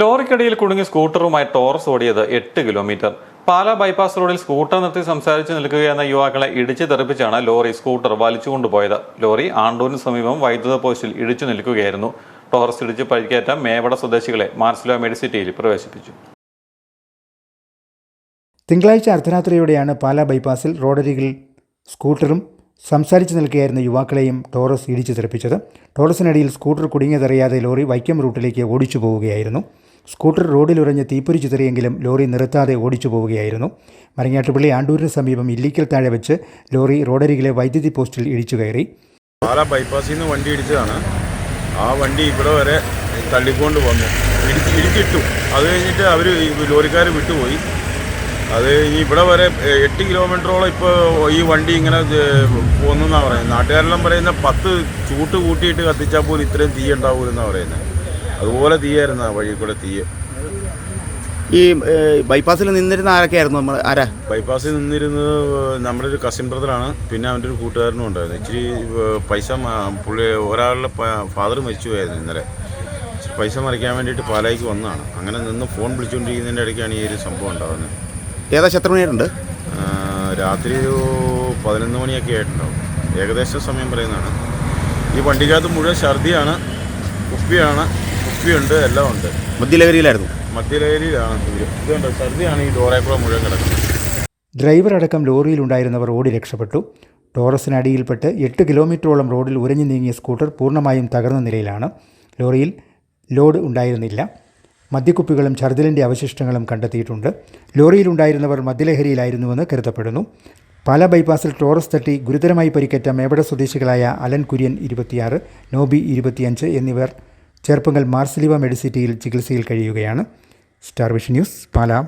ലോറിക്കടിയിൽ കുടുങ്ങി സ്കൂട്ടറുമായി ടോറസ് ഓടിയത് എട്ട് കിലോമീറ്റർ. പാല ബൈപ്പാസ് റോഡിൽ സ്കൂട്ടർ നിർത്തി സംസാരിച്ച് നിൽക്കുകയെന്ന യുവാക്കളെ ഇടിച്ചു തെറിപ്പിച്ചാണ് ലോറി സ്കൂട്ടർ വലിച്ചുകൊണ്ടുപോയത് ലോറി ആണ്ടൂരിന് സമീപം വൈദ്യുത പോസ്റ്റിൽ ഇടിച്ചു നിൽക്കുകയായിരുന്നു. ടോറസ് ഇടിച്ച് പരിക്കേറ്റ മേവട സ്വദേശികളെ മാർസിലോ മെഡിസിറ്റിയിൽ പ്രവേശിപ്പിച്ചു. തിങ്കളാഴ്ച അർദ്ധരാത്രിയോടെയാണ് പാലാ ബൈപ്പാസിൽ റോഡരികിൽ സ്കൂട്ടറും സംസാരിച്ചു നിൽക്കുകയായിരുന്ന യുവാക്കളെയും ടോറസ് ഇടിച്ചു തെറിപ്പിച്ചത്. ടോറസിനടിയിൽ സ്കൂട്ടർ കുടുങ്ങിയതറിയാതെ ലോറി വൈക്കം റൂട്ടിലേക്ക് ഓടിച്ചു പോവുകയായിരുന്നു. സ്കൂട്ടർ റോഡിലുറഞ്ഞ് തീപ്പൊരി ചിതറിയെങ്കിലും ലോറി നിർത്താതെ ഓടിച്ചു പോവുകയായിരുന്നു. മരങ്ങാട്ടുപള്ളി ആണ്ടൂരിന് സമീപം ഇല്ലിക്കൽ താഴെ വെച്ച് ലോറി റോഡരികിലെ വൈദ്യുതി പോസ്റ്റിൽ ഇടിച്ചു കയറി. പാലാ ബൈപ്പാസിൽ നിന്ന് വണ്ടി ഇടിച്ചതാണ്. ആ വണ്ടി ഇവിടെ വരെ തള്ളിക്കൊണ്ട് വന്നു. ഇടിച്ച് ഇടിച്ചിട്ടു. അത് കഴിഞ്ഞിട്ട് അവർ ലോറിക്കാർ വിട്ടുപോയി. അത് ഇനി ഇവിടെ വരെ എട്ട് കിലോമീറ്ററോളം ഇപ്പോൾ ഈ വണ്ടി ഇങ്ങനെ പോകുന്നെന്നാണ് പറയുന്നത് നാട്ടുകാരെല്ലാം പറയുന്ന പത്ത് ചൂട്ട് കൂട്ടിയിട്ട് കത്തിച്ചാൽ പോലും ഇത്രയും തീ ഉണ്ടാവൂലെന്നാണ് പറയുന്നത് അതുപോലെ തീയായിരുന്നു ആ വഴി കൂടെ തീ ഈ ബൈപ്പാസിൽ നിന്നിരുന്ന ആരൊക്കെയായിരുന്നു നമ്മൾ ആരാ? ബൈപ്പാസിൽ നിന്നിരുന്നത് നമ്മുടെ ഒരു കസിൻ ബ്രദറാണ് പിന്നെ അവന്റെ ഒരു കൂട്ടുകാരനും ഉണ്ടായിരുന്നു. ഇച്ചിരി പൈസ പുള്ളി ഒരാളുടെ ഫാദർ മരിച്ചു പോയായിരുന്നു ഇന്നലെ. പൈസ മറിക്കാൻ വേണ്ടിയിട്ട് പാലായിക്ക് വന്നതാണ്. അങ്ങനെ നിന്ന് ഫോൺ വിളിച്ചുകൊണ്ടിരിക്കുന്നതിന്റെ ഇടയ്ക്കാണ് ഈ ഒരു സംഭവം ഉണ്ടാകുന്നത് ഏകദേശം എത്ര മണിയായിട്ടുണ്ട്? രാത്രി ഒരു പതിനൊന്ന് മണിയൊക്കെ ആയിട്ടുണ്ടാവും. ഏകദേശം സമയം പറയുന്നതാണ്. ഈ വണ്ടിക്കകത്ത് മുഴുവൻ ഛർദിയാണ് കുപ്പിയാണ് കുപ്പിയുണ്ട് എല്ലാം ഉണ്ട്. മധ്യലഹരിയിലായിരുന്നു മധ്യലഹരിയിലാണ് ഇതുണ്ട് ഛർദിയാണ് ഈ ഡോറേക്കൂടെ മുഴുവൻ കിടക്കുന്നത്. ഡ്രൈവർ അടക്കം ലോറിയിലുണ്ടായിരുന്നവർ ഓടി രക്ഷപ്പെട്ടു. ടോറസിനടിയിൽപ്പെട്ട് എട്ട് കിലോമീറ്ററോളം റോഡിൽ ഉരഞ്ഞു നീങ്ങിയ സ്കൂട്ടർ പൂർണമായും തകർന്ന നിലയിലാണ്. ലോറിയിൽ ലോഡ് ഉണ്ടായിരുന്നില്ല. മദ്യക്കുപ്പികളും ഛർദിലിന്റെ അവശിഷ്ടങ്ങളും കണ്ടെത്തിയിട്ടുണ്ട്. ലോറിയിലുണ്ടായിരുന്നവർ മദ്യലഹരിയിലായിരുന്നുവെന്ന് കരുതപ്പെടുന്നു. പാല ബൈപ്പാസിൽ ടോറസ് തട്ടി ഗുരുതരമായി പരിക്കേറ്റ മേവട സ്വദേശികളായ അലൻ കുര്യൻ ഇരുപത്തിയാറ് നോബി ഇരുപത്തിയഞ്ച് എന്നിവർ ചേർപ്പങ്കൽ മാർസിലിവ മെഡിസിറ്റിയിൽ ചികിത്സയിൽ കഴിയുകയാണ്. Star Vision news Pala.